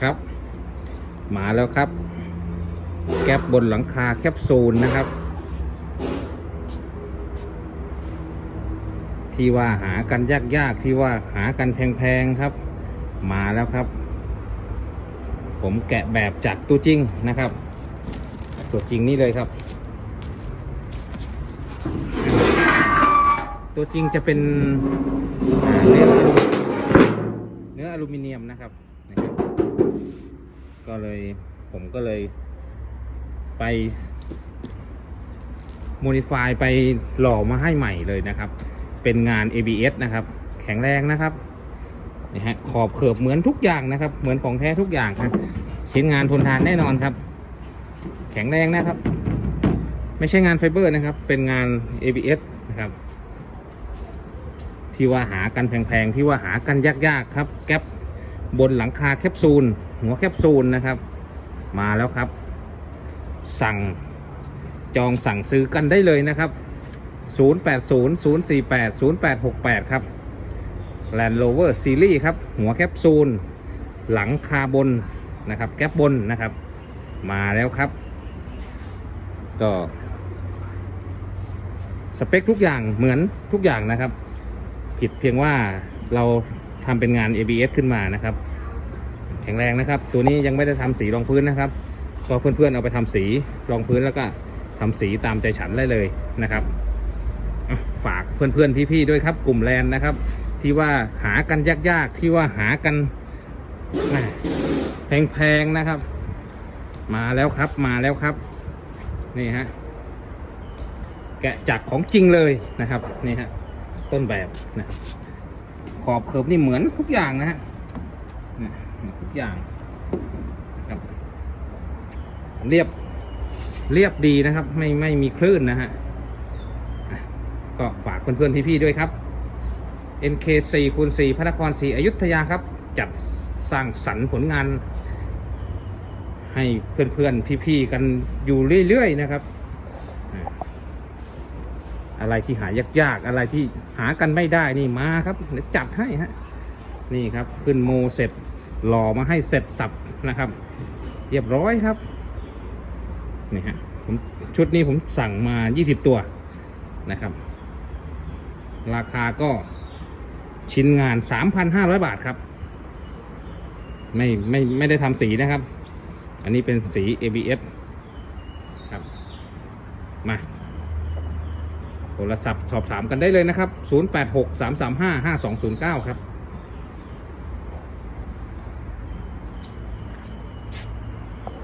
ครับ มาแล้วครับ แก๊บบนหลังคาแคปซูลนะครับ ที่ว่าหากันยากๆที่ว่าหากันแพงๆครับ มาแล้วครับ ผมแกะแบบจากตัวจริงนะครับ ตัวจริงนี่เลยครับ ตัวจริงจะเป็นเนื้ออลูเนื้ออลูมิเนียมนะครับนะครับ ก็เลยผมก็เลย ไปโมดิฟายไปหล่อมาให้ใหม่เลยนะครับ เป็นงาน ABS นะครับ แข็งแรงนะครับนี่ฮะขอบเขือบเหมือนทุกอย่างนะครับ เหมือนของแท้ทุกอย่างครับชิ้นงานทนทานแน่นอนครับ แข็งแรงนะครับ ไม่ใช่งานไฟเบอร์นะครับ เป็นงาน ABS นะครับ ที่ว่าหากันแพงๆ ที่ว่าหากันยากๆ ครับ แก๊ป บนหลังคาแคปซูล หัวแคปซูลนะครับ มาแล้วครับ สั่งจองสั่งซื้อกันได้เลยนะครับ 0800480868 ครับ Land Rover Series ครับ หัวแคปซูล หลังคาบนนะครับแก๊ปบนนะครับ มาแล้วครับ ก็สเปคทุกอย่างเหมือนทุกอย่างนะครับ ผิดเพียงว่าเรา ทำเป็นงาน ABS ขึ้นมานะครับ แข็งแรงนะครับ ตัวนี้ยังไม่ได้ทำสีรองพื้นนะครับ ก็เพื่อนๆเอาไปทำสีรองพื้นแล้วก็ทำสีตามใจฉันได้เลยนะครับ ฝากเพื่อนๆพี่ๆด้วยครับ กลุ่มแลนด์นะครับ ที่ว่าหากันยากๆ ที่ว่าหากันแหม่แพงๆนะครับ มาแล้วครับมาแล้วครับ นี่ฮะแกะจากของจริงเลยนะครับนี่ฮะต้นแบบนะ ขอบเคิร์ฟนี่เหมือนทุกอย่างนะฮะทุกอย่างครับเรียบเรียบดีนะครับ ไม่ไม่มีคลื่นนะฮะก็ฝากเพื่อนๆพี่ๆด้วยครับ NK4 คูณ4พระนครศรีอยุธยาครับ จัดสร้างสรรค์ผลงาน ให้เพื่อนๆพี่ๆกันอยู่เรื่อยๆนะครับ อะไรที่หายากๆอะไรที่หากันไม่ได้นี่มาครับเดี๋ยวจัดให้ฮะนี่ครับขึ้นโมเสร็จหล่อมาให้เสร็จสับนะครับ เรียบร้อยครับนี่ฮะผมชุดนี้ผมสั่งมา 20 ตัวนะครับ ราคาก็ชิ้นงาน 3,500 บาทครับ ไม่ไม่ไม่ได้ทำสีนะครับ อันนี้เป็นสี ABS ครับ มา โทรศัพท์สอบถามกันได้เลยนะครับ 0863355209 ครับ